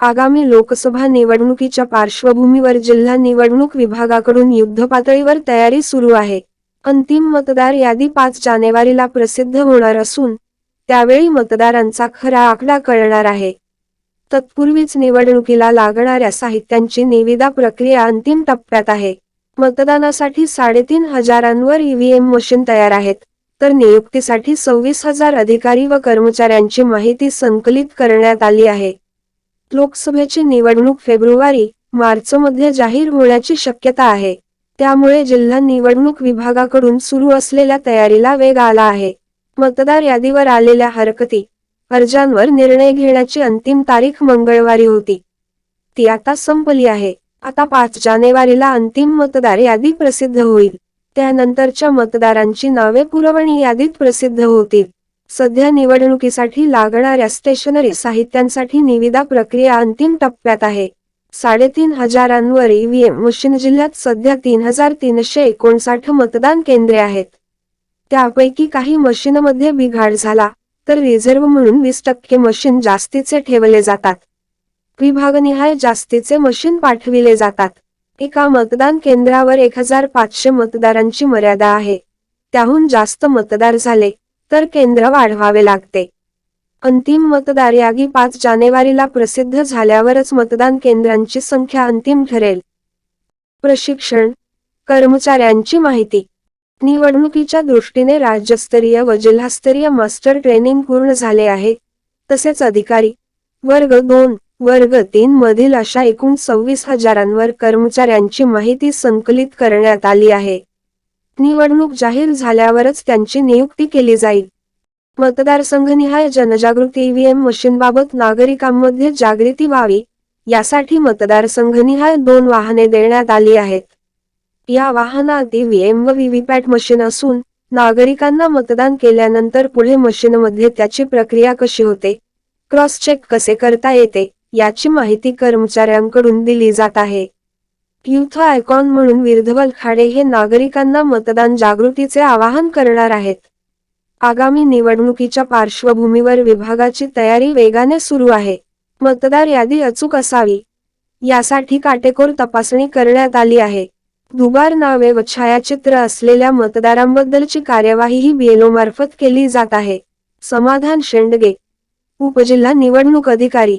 आगामी लोकसभा निवडणुकीच्या पार्श्वभूमीवर जिल्हा निवडणूक विभागाकडून युद्धपातळीवर तयारी सुरू आहे. अंतिम मतदार यादी पाच जानेवारीला प्रसिद्ध होणार असून त्यावेळी मतदारांचा खरा आकडा कळणार आहे. तत्पूर्वीच निवडणुकीला लागणाऱ्या साहित्यांची निविदा प्रक्रिया अंतिम टप्प्यात आहे. मतदानासाठी साडेतीन हजारांवर ईव्हीएम मशीन तयार आहेत तर नियुक्तीसाठी सव्वीस हजार अधिकारी व कर्मचाऱ्यांची माहिती संकलित करण्यात आली आहे. लोकसभेची निवडणूक फेब्रुवारी मार्चमध्ये जाहीर होण्याची शक्यता आहे. त्यामुळे जिल्हा निवडणूक विभागाकडून सुरू असलेल्या तयारीला वेग आला आहे. मतदार यादीवर आलेल्या हरकती अर्जांवर निर्णय घेण्याची अंतिम तारीख मंगळवारी होती. ती आता संपली आहे. आता पाच जानेवारीला अंतिम मतदार यादी प्रसिद्ध होईल. त्यानंतरच्या मतदारांची नावे पुरवणी यादीत प्रसिद्ध होतील. सध्या निवडणुकीसाठी लागणाऱ्या स्टेशनरी साहित्यांसाठी निविदा प्रक्रिया अंतिम टप्प्यात आहे. साडेतीन हजारांवर ईव्हीएम मशीन जिल्ह्यात सध्या तीन हजार तीनशे एकोणसाठ मतदान केंद्रे आहेत. त्यापैकी काही मशीनमध्ये बिघाड झाला तर रिझर्व्ह म्हणून वीस टक्के मशीन जास्तीचे ठेवले जातात. विभागनिहाय जास्तीचे मशीन पाठविले जातात. एका मतदान केंद्रावर एक हजार पाचशे मतदारांची मर्यादा आहे. त्याहून जास्त मतदार झाले. तर केंद्र वाढवावे लागते. अंतिम मतदार यादी पाच जानेवारीला प्रसिद्ध झाल्यावरच मतदान केंद्रांची संख्या अंतिम ठरेल. प्रशिक्षण कर्मचाऱ्यांची माहिती. निवडणुकीच्या दृष्टीने राज्यस्तरीय व जिल्हास्तरीय मास्टर ट्रेनिंग पूर्ण झाले आहे. तसेच अधिकारी वर्ग दोन वर्ग तीन मधील अशा एकूण सव्वीस हजारांवर कर्मचाऱ्यांची माहिती संकलित करण्यात आली आहे. निवडणूक जाहीर झाल्यावरच त्यांची नियुक्ती केली जाईल. मतदारसंघनिहाय जनजागृती ईव्हीएम मशीनबाबत नागरिकांमध्ये जागृती व्हावी यासाठी मतदारसंघनिहाय दोन वाहने देण्यात आली आहेत. या वाहनात ईव्हीएम व व्हीव्हीपॅट मशीन असून नागरिकांना मतदान केल्यानंतर पुढे मशीनमध्ये त्याची प्रक्रिया कशी होते क्रॉस चेक कसे करता येते याची माहिती कर्मचाऱ्यांकडून दिली जात आहे. युथ आयकॉन म्हणून विरधवल खाडे हे नागरिकांना मतदान जागृतीचे आवाहन करणार आहेत. आगामी निवडणुकीच्या पार्श्वभूमीवर विभागाची तयारी वेगाने सुरू आहे. मतदार यादी अचूक असावी. यासाठी काटेकोर तपासणी करण्यात आली आहे. दुबार नावे व छायाचित्र असलेल्या मतदारांबद्दलची कार्यवाही ही बीएलओ मार्फत केली जात आहे. समाधान शेंडगे उपजिल्हा निवडणूक अधिकारी.